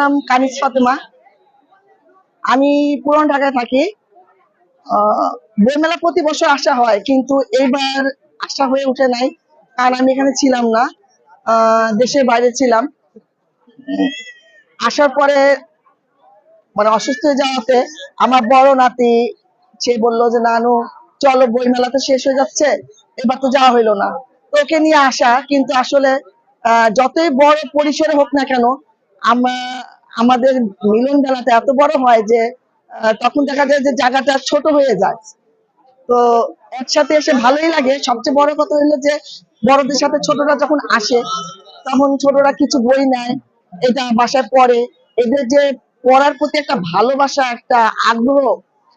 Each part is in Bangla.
নাম কানিস ফাতেমা। আমি পুরান ঢাকায় থাকি। বইমেলা প্রতি বছর আসা হয়, কিন্তু এইবার আসা হয়ে ওঠে নাই, কারণ আমি এখানে ছিলাম না। দেশের বাইরে ছিলাম। আসার পরে মানে অসুস্থ হয়ে যাওয়াতে আমার বড় নাতি, সে বলল যে, নানু, চলো বই মেলা তো শেষ হয়ে যাচ্ছে, এবার তো যাওয়া হইল না। ওকে নিয়ে আসা, কিন্তু আসলে যতই বড় পরিসরে হোক না কেন আমরা আমাদের মিলন মেলাটা এত বড় হয় যে তখন দেখা যায় যে জায়গাটা ছোট হয়ে যায়। তো একসাথে এসে ভালোই লাগে। সবচেয়ে বড় কথা হলো যে, বড়দের সাথে ছোটরা যখন আসে, তখন ছোটরা কিছু বই নেয়, এটা বাসায় পড়ে। এদের যে পড়ার প্রতি একটা ভালোবাসা, একটা আগ্রহ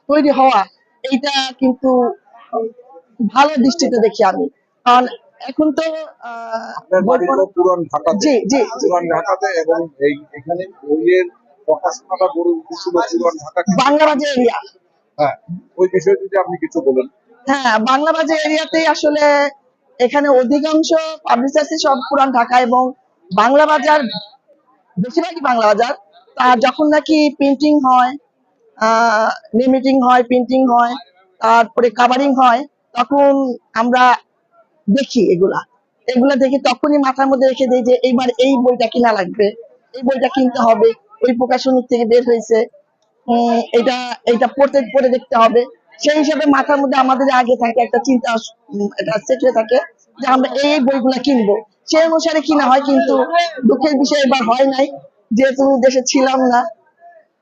তৈরি হওয়া, এইটা কিন্তু ভালো দৃষ্টিতে দেখি আমি। কারণ এখন তো আহ, আপনার বাড়ি তো পুরান ঢাকাতে। জি জি। জি পুরান ঢাকাতে এবং এই এখানে বইয়ের প্রকাশনাটা গড়ে উঠেছিল পুরান ঢাকাতে বাংলা বাজার এরিয়া। হ্যাঁ ওই বিষয়ে যদি আপনি কিছু বলেন। হ্যাঁ বাংলা বাজার এরিয়াতেই আসলে এখানে অধিকাংশ সব পুরান ঢাকা এবং বাংলা বাজার বেশিরভাগই বাংলা বাজার। তার যখন নাকি প্রিন্টিং হয় লিমিটিং হয় প্রিন্টিং হয় তারপরে কাভারিং হয় তখন আমরা দেখি এগুলা। এগুলা দেখে তখনই মাথার মধ্যে রেখে দিই যে এইবার এই বইটা কিনা লাগবে। এই বইটা কিনতে হবে, ওই প্রকাশনী থেকে বের হয়েছে। এটা এটা পড়তে, পড়ে দেখতে হবে। সেই হিসাবে মাথার মধ্যে আমাদের আগে থাকে একটা চিন্তা এটা সেট হয়ে থাকে যে আমরা এই বইগুলা কিনবো। সেই অনুসারে কিনা হয় কিন্তু দুঃখের বিষয় এবার হয় নাই। যেহেতু দেশে ছিলাম না,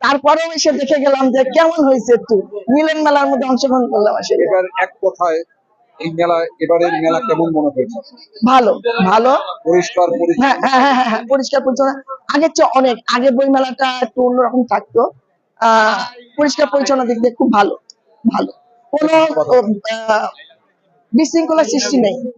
তারপরেও এসে দেখে গেলাম যে কেমন হয়েছে একটু। মিলন মেলার মধ্যে অংশগ্রহণ করলাম আসলে। এক কথায় এই মেলা এবারের মেলা কেমন মনে হয়েছে? ভালো ভালো। পরিষ্কার হ্যাঁ হ্যাঁ হ্যাঁ, হ্যাঁ হ্যাঁ, পরিষ্কার পরিচ্ছন্ন। আগের চেয়ে অনেক আগে বই মেলাটা একটু অন্যরকম থাকতো। আহ পরিষ্কার পরিচ্ছন্ন দিক দিয়ে খুব ভালো ভালো। কোনো আহ, বিশৃঙ্খলার সৃষ্টি নেই।